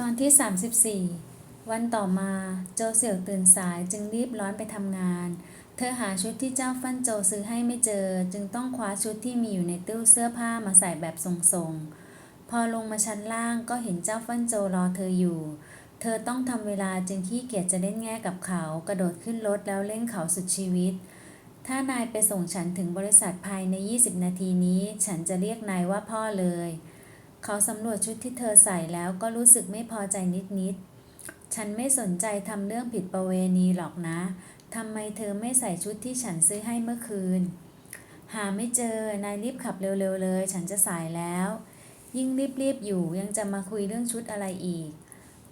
ตอนที่ 34 วันต่อมาโจเสี่ยวตื่นสายจึงรีบร้อนไปทำงาน เธอหาชุดที่เจ้าฟั่นโจซื้อให้ไม่เจอ จึงต้องคว้าชุดที่มีอยู่ในตู้เสื้อผ้ามาใส่แบบทรงๆ พอลงมาชั้นล่างก็เห็นเจ้าฟั่นโจรอเธออยู่ เธอต้องทำเวลาจึงขี้เกียจจะเล่นแง่กับเขา กระโดดขึ้นรถแล้วเร่งเขาสุดชีวิต ถ้านายไปส่งฉันถึงบริษัทภายใน 20 นาทีนี้ ฉันจะเรียกนายว่าพ่อเลย เขาสำรวจชุดที่เธอใส่แล้วก็รู้สึกไม่พอใจนิดๆ ฉันไม่สนใจทำเรื่องผิดประเวณีหรอกนะ ทำไมเธอไม่ใส่ชุดที่ฉันซื้อให้เมื่อคืน หาไม่เจอ นายรีบขับเร็วๆเลย ฉันจะสายแล้ว ยิ่งรีบๆอยู่ยังจะมาคุยเรื่องชุดอะไรอีก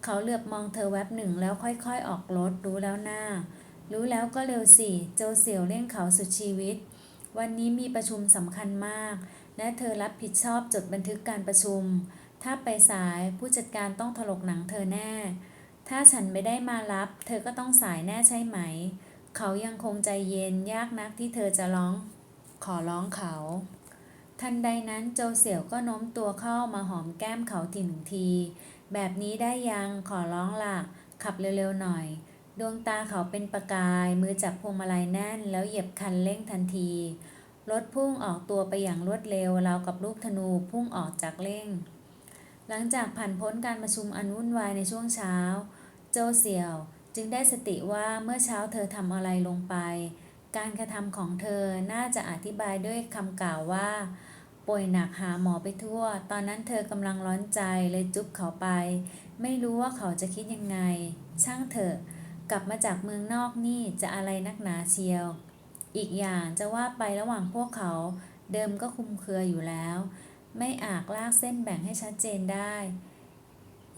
เขาเหลือบมองเธอแวบหนึ่งแล้วค่อยๆออกรถรู้แล้วหน้า รู้แล้วก็เร็วสิ โจเสี่ยวเร่งเขาสุดชีวิต วันนี้มีประชุมสำคัญมาก และเธอรับผิดชอบจดบันทึกการประชุม ถ้าไปสายผู้จัดการต้องถลกหนังเธอแน่ ถ้าฉันไม่ได้มารับ เธอก็ต้องสายแน่ใช่ไหม เขายังคงใจเย็นยากนักที่เธอจะร้อง ขอร้องเขา ทันใดนั้นโจเสี่ยวก็โน้มตัวเข้ามาหอมแก้มเขาทีหนึ่งที แบบนี้ได้ยังขอร้องล่ะ ขับเร็วๆหน่อย ดวงตาเขาเป็นประกายมือจับพวงมาลัยแน่น แล้วเหยียบคันเร่งทันที รถพุ่งออกตัวไปอย่างรวดเร็วราวกับลูกธนูพุ่งออกจากเร่ง หลังจากผ่านพ้นการประชุมอันวุ่นวายในช่วงเช้า โจเสี่ยวจึงได้สติว่าเมื่อเช้าเธอทำอะไรลงไป การกระทำของเธอน่าจะอธิบายด้วยคำกล่าวว่า ป่วยหนักหาหมอไปทั่ว ตอนนั้นเธอกำลังร้อนใจเลยจุ๊บเขาไป ไม่รู้ว่าเขาจะคิดยังไง ช่างเถอะ กลับมาจากเมืองนอกนี่จะอะไรนักหนาเชียว อีกอย่างจะว่าไประหว่างพวกเขาเดิมก็คุมเครืออยู่แล้ว ไม่อาจลากเส้นแบ่งให้ชัดเจนได้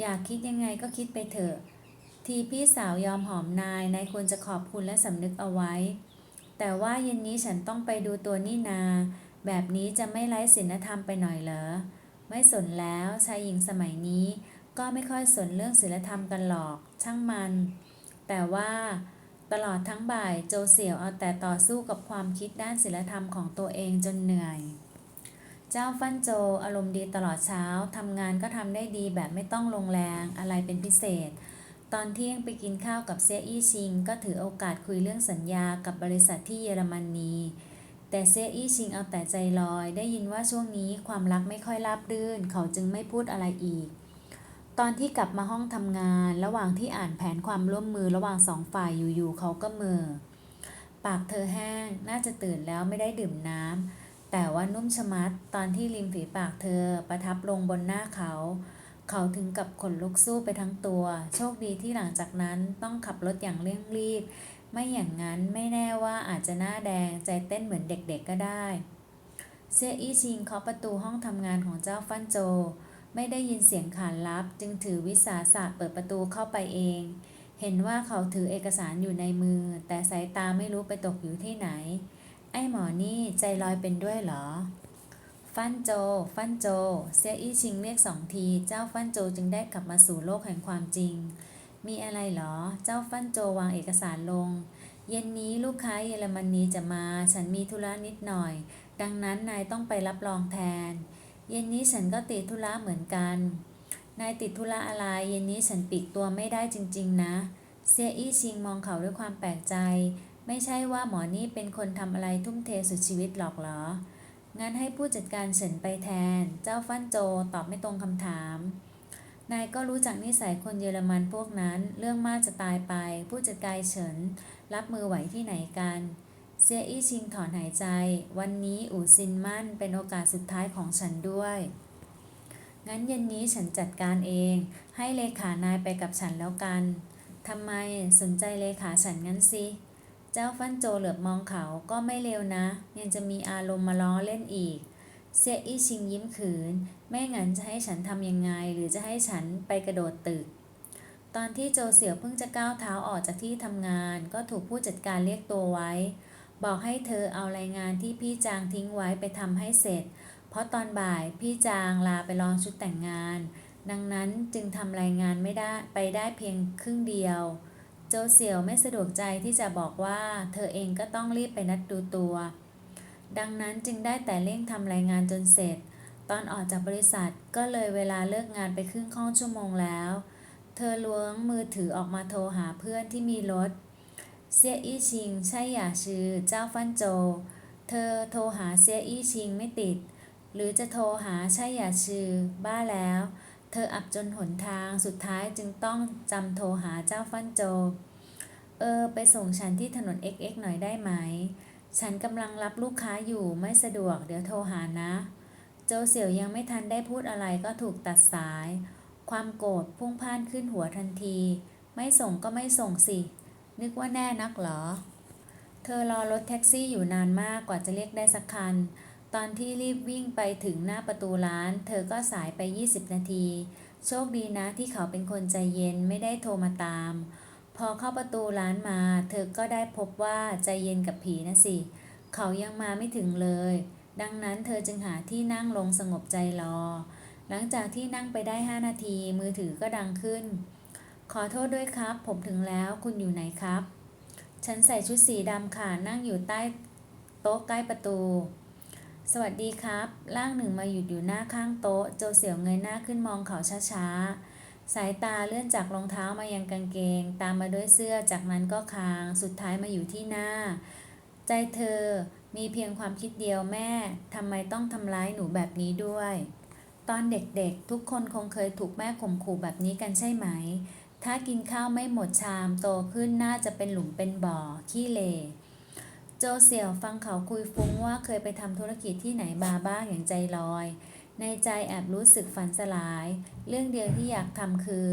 อยากคิดยังไงก็คิดไปเถอะ ทีพี่สาวยอมหอมนาย นายควรจะขอบคุณและสำนึกเอาไว้ แต่ว่าเย็นนี้ฉันต้องไปดูตัวนี่นา แบบนี้จะไม่ไร้ศีลธรรมไปหน่อยเหรอ ไม่สนแล้วชายหญิงสมัยนี้ ก็ไม่ค่อยสนเรื่องศีลธรรมกันหรอก ช่างมัน แต่ว่า ตลอดทั้งบ่ายโจเสี่ยวเอาแต่ต่อสู้กับความคิดด้านศีลธรรมของตัวเองจนเหนื่อย เจ้าฟั่นโจอารมณ์ดีตลอดเช้าทำงานก็ทำได้ดีแบบไม่ต้องลงแรงอะไรเป็นพิเศษ ตอนเที่ยงไปกินข้าวกับเซียอี้ชิง ก็ถือโอกาสคุยเรื่องสัญญากับบริษัทที่เยอรมนนีแต่เซียอี้ชิงเอาแต่ใจลอย ได้ยินว่าช่วงนี้ความรักไม่ค่อยราบรื่น เขาจึงไม่พูดอะไรอีก ตอนที่กลับมาห้องทำงาน ระหว่างที่อ่านแผนความร่วมมือระหว่างสองฝ่ายอยู่ๆเขาก็เมือ ปากเธอแห้งน่าจะตื่นแล้วไม่ได้ดื่มน้ำแต่ว่านุ่มชมัดตอนที่ริมฝีปากเธอประทับลงบนหน้าเขา เขาถึงกับขนลุกสู้ไปทั้งตัว โชคดีที่หลังจากนั้นต้องขับรถอย่างเร่งรีบ ไม่อย่างนั้นไม่แน่ว่าอาจจะหน้าแดงใจเต้นเหมือนเด็กๆก็ได้ เซียอี้ชิงเคาะประตูห้องทำงานของเจ้าฟันโจ ไม่ได้ยินเสียงขานรับ จึงถือวิสาสะเปิดประตูเข้าไปเอง เห็นว่าเขาถือเอกสารอยู่ในมือ แต่สายตาไม่รู้ไปตกอยู่ที่ไหน ไอ้หมอนี่ใจลอยเป็นด้วยเหรอ ฟันโจ ฟันโจ เซียอี้ชิงเรียกสองที เจ้าฟันโจจึงได้กลับมาสู่โลกแห่งความจริง มีอะไรเหรอ เจ้าฟันโจวางเอกสารลง เย็นนี้ลูกค้าเยอรมนีจะมา ฉันมีธุระนิดหน่อย ดังนั้นนายต้องไปรับรองแทน เย็นนี้ฉันก็ติดธุระเหมือนกัน นายติดธุระอะไร เย็นนี้ฉันปีกตัวไม่ได้จริงๆนะ เซียอี้ชิงมองเขาด้วยความแปลกใจ ไม่ใช่ว่าหมอนี่เป็นคนทำอะไรทุ่มเทสุดชีวิตหรอกเหรอ งั้นให้ผู้จัดการเฉินไปแทน เจ้าฟั่นโจตอบไม่ตรงคำถาม นายก็รู้จักนิสัยคนเยอรมันพวกนั้น เรื่องมากจะตายไป ผู้จัดการเฉินรับมือไหวที่ไหนกัน เซียอี้ชิงถอนหายใจ วันนี้อู่ซินมั่นเป็นโอกาสสุดท้ายของฉันด้วย งั้นเย็นนี้ฉันจัดการเอง ให้เลขานายไปกับฉันแล้วกันทำไมสนใจเลขาฉันงั้นสิเจ้าฟันโจเหลือบมองเขาก็ไม่เลวนะ ยังจะมีอารมณ์มาล้อเล่นอีก เซียอี้ชิงยิ้มขืน ไม่งั้นจะให้ฉันทำยังไง หรือจะให้ฉันไปกระโดดตึก ตอนที่โจเสี่ยวเพิ่งจะก้าวเท้าออกจากที่ทำงาน ก็ถูกผู้จัดการเรียกตัวไว้ บอกให้เธอเอารายงานที่พี่จางทิ้งไว้ไปทำให้เสร็จ เพราะตอนบ่ายพี่จางลาไปลองชุดแต่งงาน ดังนั้นจึงทำรายงานไม่ได้ไปได้เพียงครึ่งเดียว โจเสี่ยวไม่สะดวกใจที่จะบอกว่าเธอเองก็ต้องรีบไปนัดดูตัว ดังนั้นจึงได้แต่เร่งทำรายงานจนเสร็จ ตอนออกจากบริษัทก็เลยเวลาเลิกงานไปครึ่งข้องชั่วโมงแล้ว เธอล้วงมือถือออกมาโทรหาเพื่อนที่มีรถ เซียอี้ชิงใช่หย่าชื่อเจ้าฟันโจ เธอโทรหาเซียอี้ชิงไม่ติด หรือจะโทรหาใช่หย่าชื่อบ้าแล้ว เธออับจนหนทางสุดท้ายจึงต้องจำโทรหาเจ้าฟันโจ เออ ไปส่งฉันที่ถนน XX หน่อยได้ไหม ฉันกำลังรับลูกค้าอยู่ไม่สะดวกเดี๋ยวโทรหานะ โจเสี่ยวยังไม่ทันได้พูดอะไรก็ถูกตัดสาย ความโกรธพุ่งพ่านขึ้นหัวทันที ไม่ส่งก็ไม่ส่งสิ นึกว่าแน่นักเหรอ เธอรอรถแท็กซี่อยู่นานมากกว่าจะเรียกได้สักคัน ตอนที่รีบวิ่งไปถึงหน้าประตูร้าน เธอก็สายไป 20 นาที โชคดีนะที่เขาเป็นคนใจเย็นไม่ได้โทรมาตาม พอเข้าประตูร้านมา เธอก็ได้พบว่าใจเย็นกับผีนะสิ เขายังมาไม่ถึงเลย ดังนั้นเธอจึงหาที่นั่งลงสงบใจรอ หลังจากที่นั่งไปได้ 5 นาทีมือถือก็ดังขึ้น ขอโทษด้วยครับ ผมถึงแล้วคุณอยู่ไหนครับ ฉันใส่ชุดสีดำค่ะ นั่งอยู่ใต้โต๊ะใกล้ประตู สวัสดีครับ ร่างหนึ่งมาหยุดอยู่หน้าข้างโต๊ะ โจเสี่ยวเงยหน้าขึ้นมองเขาช้าๆ สายตาเลื่อนจากรองเท้ามายังกางเกง ตามมาด้วยเสื้อ จากนั้นก็คาง สุดท้ายมาอยู่ที่หน้า ใจเธอมีเพียงความคิดเดียวแม่ ทำไมต้องทำร้ายหนูแบบนี้ด้วย ตอนเด็กๆ ทุกคนคงเคยถูกแม่ข่มขู่แบบนี้กันใช่ไหม ถ้ากินข้าวไม่หมดชามโตขึ้นน่าจะเป็นหลุมเป็นบ่อ ขี้เล โจเสี่ยวฟังเขาคุยฟุ้งว่าเคยไปทำธุรกิจที่ไหนมาบ้างอย่างใจลอย ในใจแอบรู้สึกฝันสลาย เรื่องเดียวที่อยากทำคือ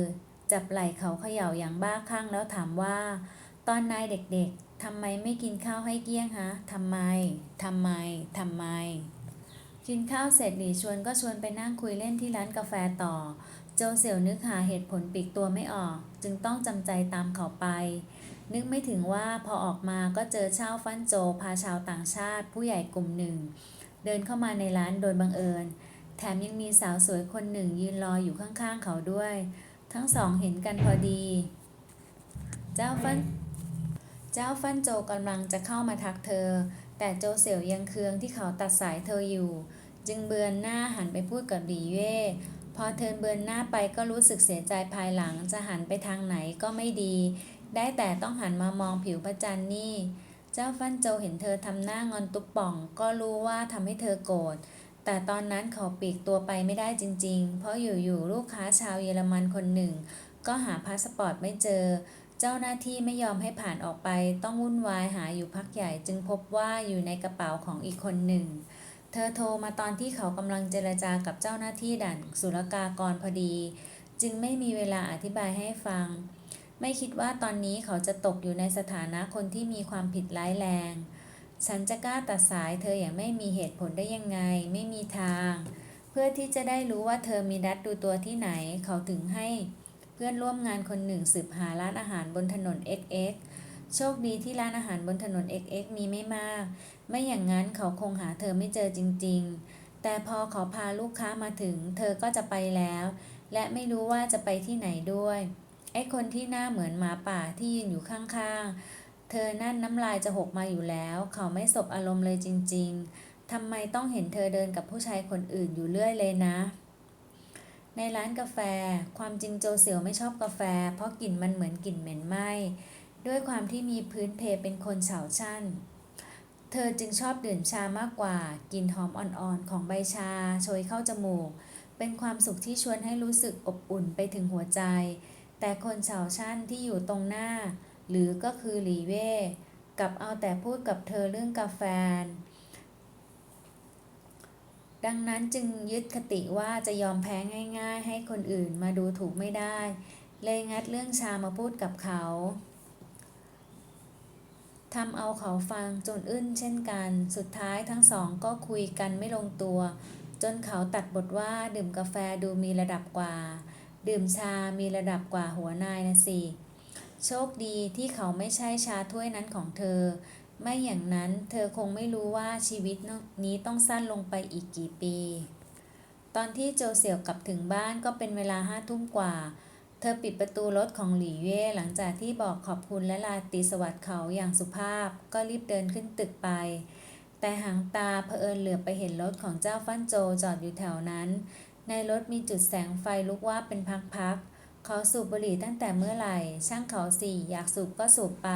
จับไหล่เขาเขย่าอย่างบ้าคลั่งแล้วถามว่า ตอนนายเด็กๆทำไมไม่กินข้าวให้เกี้ยงฮะทำไมทำไมทำไมกินข้าวเสร็จหลีชวนก็ชวนไปนั่งคุยเล่นที่ร้านกาแฟต่อ โจเสี่ยวนึกหาเหตุผลปีกตัวไม่ออก จึงต้องจำใจตามเขาไป นึกไม่ถึงว่าพอออกมาก็เจอเช่าฟันโจพาชาวต่างชาติผู้ใหญ่กลุ่มหนึ่ง เดินเข้ามาในร้านโดยบังเอิญ แถมยังมีสาวสวยคนหนึ่งยืนรออยู่ข้างๆเขาด้วย ทั้งสองเห็นกันพอดี เจ้าฟันเจ้าฟันโจกำลังจะเข้ามาทักเธอ แต่โจเสี่ยวยังเคืองที่เขาตัดสายเธออยู่ จึงเบือนหน้าหันไปพูดกับหลีเย่ พอเธอเบือนหน้าไปก็รู้สึกเสียใจภายหลังจะหันไปทางไหนก็ไม่ดี ได้แต่ต้องหันมามองผิวพระจันทร์นี่ เจ้าฟันโจเห็นเธอทำหน้างอนตุ๊บป่อง ก็รู้ว่าทำให้เธอโกรธแต่ตอนนั้นเขาปีกตัวไปไม่ได้จริง ๆ เพราะอยู่ๆลูกค้าชาวเยอรมันคนหนึ่ง ก็หาพาสปอร์ตไม่เจอ เจ้าหน้าที่ไม่ยอมให้ผ่านออกไป ต้องวุ่นวายหาอยู่พักใหญ่จึงพบว่าอยู่ในกระเป๋าของอีกคนหนึ่ง เธอโทรมาตอนที่เขากำลังเจรจากับเจ้าหน้าที่ด่านศุลกากรพอดี จึงไม่มีเวลาอธิบายให้ฟัง ไม่คิดว่าตอนนี้เขาจะตกอยู่ในสถานะคนที่มีความผิดร้ายแรง ฉันจะกล้าตัดสายเธออย่างไม่มีเหตุผลได้ยังไง ไม่มีทาง เพื่อที่จะได้รู้ว่าเธอมีดัดดูตัวที่ไหน เขาถึงให้ เพื่อนร่วมงานคนหนึ่งสืบหาร้านอาหารบนถนน XX โชคดีที่ร้านอาหารบนถนน XX มีไม่มาก ไม่อย่างนั้นเขาคงหาเธอไม่เจอจริง ๆ แต่พอเขาพาลูกค้ามาถึง เธอก็จะไปแล้ว และไม่รู้ว่าจะไปที่ไหนด้วย ไอ้คนที่หน้าเหมือนหมาป่าที่ยืนอยู่ข้างๆ เธอนั่นน้ำลายจะหกมาอยู่แล้ว เขาไม่สบอารมณ์เลยจริง ๆ ทำไมต้องเห็นเธอเดินกับผู้ชายคนอื่นอยู่เรื่อยเลยนะในร้านกาแฟ ความจริงโจเสี่ยวไม่ชอบกาแฟ เพราะกลิ่นมันเหมือนกลิ่นเหม็นไหม้ ด้วยความที่มีพื้นเพเป็นคนเฉาชั่น เธอจึงชอบดื่มชามากกว่า กลิ่นหอมอ่อนๆ ของใบชาโชยเข้าจมูก เป็นความสุขที่ชวนให้รู้สึกอบอุ่นไปถึงหัวใจ แต่คนเฉาชั่นที่อยู่ตรงหน้า หรือก็คือหลีเว่กับเอาแต่พูดกับเธอเรื่องกาแฟ ดังนั้นจึงยึดคติว่าจะยอมแพ้ง่าย ๆ ให้คนอื่นมาดูถูกไม่ได้ เลยงัดเรื่องชามาพูดกับเขา ทำเอาเขาฟังจนอึ้นเช่นกัน สุดท้ายทั้งสองก็คุยกันไม่ลงตัว จนเขาตัดบทว่าดื่มกาแฟดูมีระดับกว่า ดื่มชามีระดับกว่าหัวนายนะสิ โชคดีที่เขาไม่ใช่ชาถ้วยนั้นของเธอ ไม่อย่างนั้นเธอคงไม่รู้ว่าชีวิตนี้ต้องสั้นลงไปอีกกี่ปี ตอนที่โจเสี่ยวกลับถึงบ้านก็เป็นเวลาห้าทุ่มกว่า เธอปิดประตูรถของหลี่เย่หลังจากที่บอกขอบคุณและลาตีสวัสดิ์เขาอย่างสุภาพ ก็รีบเดินขึ้นตึกไป แต่หางตาเผอิญเหลือบไปเห็นรถของเจ้าฟั่นโจจอดอยู่แถวนั้น ในรถมีจุดแสงไฟลุกว่าบเป็นพักๆเขาสูบบุหรี่ตั้งแต่เมื่อไหร่ ช่างเขาสี่อยากสูบก็สูบไป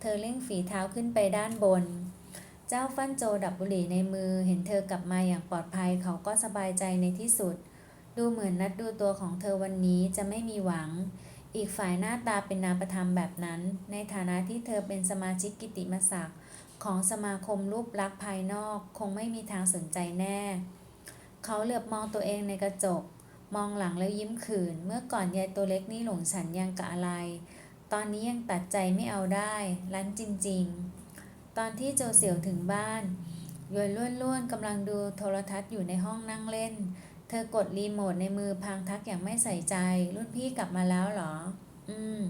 เธอเร่งฝีเท้าขึ้นไปด้านบน เจ้าฟั่นโจดับบุหรี่ในมือ เห็นเธอกลับมาอย่างปลอดภัยเขาก็สบายใจในที่สุด ดูเหมือนนัดดูตัวของเธอวันนี้จะไม่มีหวัง อีกฝ่ายหน้าตาเป็นนามประธรรมแบบนั้น ในฐานะที่เธอเป็นสมาชิกกิตติมศักดิ์ของสมาคมรูปลักษณ์ภายนอก คงไม่มีทางสนใจแน่ เขาเหลือบมองตัวเองในกระจก มองหลังแล้วยิ้มขื่น เมื่อก่อนยายตัวเล็กนี่หลงฉันยังกะอะไร ตอนนี้ยังตัดใจไม่เอาได้รั้นจริง ๆ ตอนที่โจเสี่ยวถึงบ้านยวนล้วนๆกำลังดูโทรทัศน์อยู่ในห้องนั่งเล่น เธอกดรีโมทในมือพางทักอย่างไม่ใส่ใจ รุ่นพี่กลับมาแล้วเหรอ อืม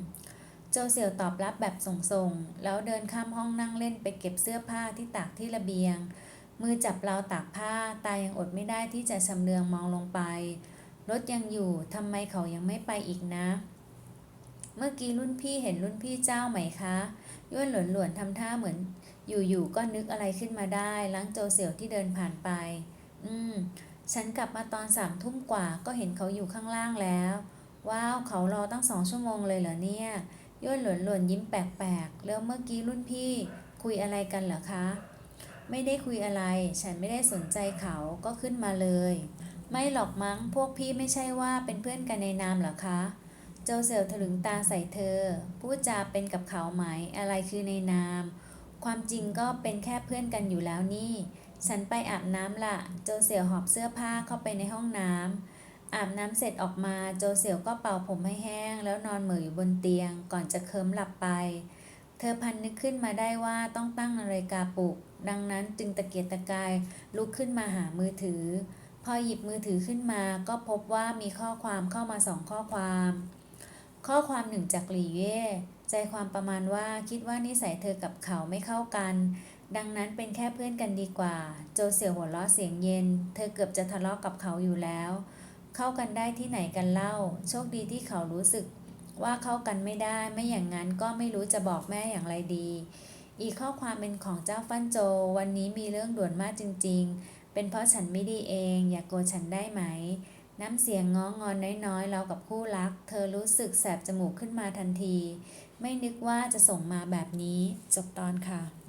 โจเสี่ยวตอบรับแบบส่งๆ แล้วเดินข้ามห้องนั่งเล่นไปเก็บเสื้อผ้าที่ตากที่ระเบียง มือจับราวตากผ้า ตายังอดไม่ได้ที่จะชำเลืองมองลงไป รถยังอยู่ทำไมเขายังไม่ไปอีกนะ เมื่อกี้รุ่นพี่เห็นรุ่นพี่เจ้าไหมคะย่นหลวนหลวนทำท่าเหมือน อยู่ๆก็นึกอะไรขึ้นมาได้ล้างโจเสี่ยวที่เดินผ่านไป อืม ฉันกลับมาตอนสามทุ่มกว่าก็เห็นเขาอยู่ข้างล่างแล้ว ว้าว เขารอตั้งสองชั่วโมงเลยเหรอเนี่ยย่นหลวนหลวนๆยิ้มแปลกๆ แล้วเมื่อกี้รุ่นพี่คุยอะไรกันเหรอคะ ไม่ได้คุยอะไร ฉันไม่ได้สนใจเขาก็ขึ้นมาเลย ไม่หรอกมั้ง พวกพี่ไม่ใช่ว่าเป็นเพื่อนกันในนามเหรอคะ โจเซลถลึงตาใส่เธอ พูดจาเป็นกับเขาไหม อะไรคือในนาม ความจริงก็เป็นแค่เพื่อนกันอยู่แล้วนี่ ฉันไปอาบน้ำละโจเซลหอบเสื้อผ้าเข้าไปในห้องน้ำอาบน้ำเสร็จออกมาโจเซลก็เป่าผมให้แห้ง แล้วนอนเหม่ออยู่บนเตียง ก่อนจะเคลิ้มหลับไป เธอพันนึกขึ้นมาได้ว่าต้องตั้งนาฬิกาปลุก ดังนั้นจึงตะเกียกตะกายลุกขึ้นมาหามือถือ พอหยิบมือถือขึ้นมา ก็พบว่ามีข้อความเข้ามาสองข้อความ ข้อความหนึ่งจากหลี่เย่ใจความประมาณว่าคิดว่านิสัยเธอกับเขาไม่เข้ากัน ดังนั้นเป็นแค่เพื่อนกันดีกว่า โจเสี่ยวหัวเราะเสียงเย็น เธอเกือบจะทะเลาะกับเขาอยู่แล้ว เข้ากันได้ที่ไหนกันเล่า โชคดีที่เขารู้สึกว่าเข้ากันไม่ได้ ไม่อย่างนั้นก็ไม่รู้จะบอกแม่อย่างไรดี อีกข้อความเป็นของเจ้าฟั่นโจ วันนี้มีเรื่องด่วนมากจริง ๆ เป็นเพราะฉันไม่ดีเอง อย่ากโกรธฉันได้ไหม น้ำเสียงง้องอนน้อยๆ เรากับคู่รัก เธอรู้สึกแสบจมูกขึ้นมาทันที ไม่นึกว่าจะส่งมาแบบนี้ จบตอนค่ะ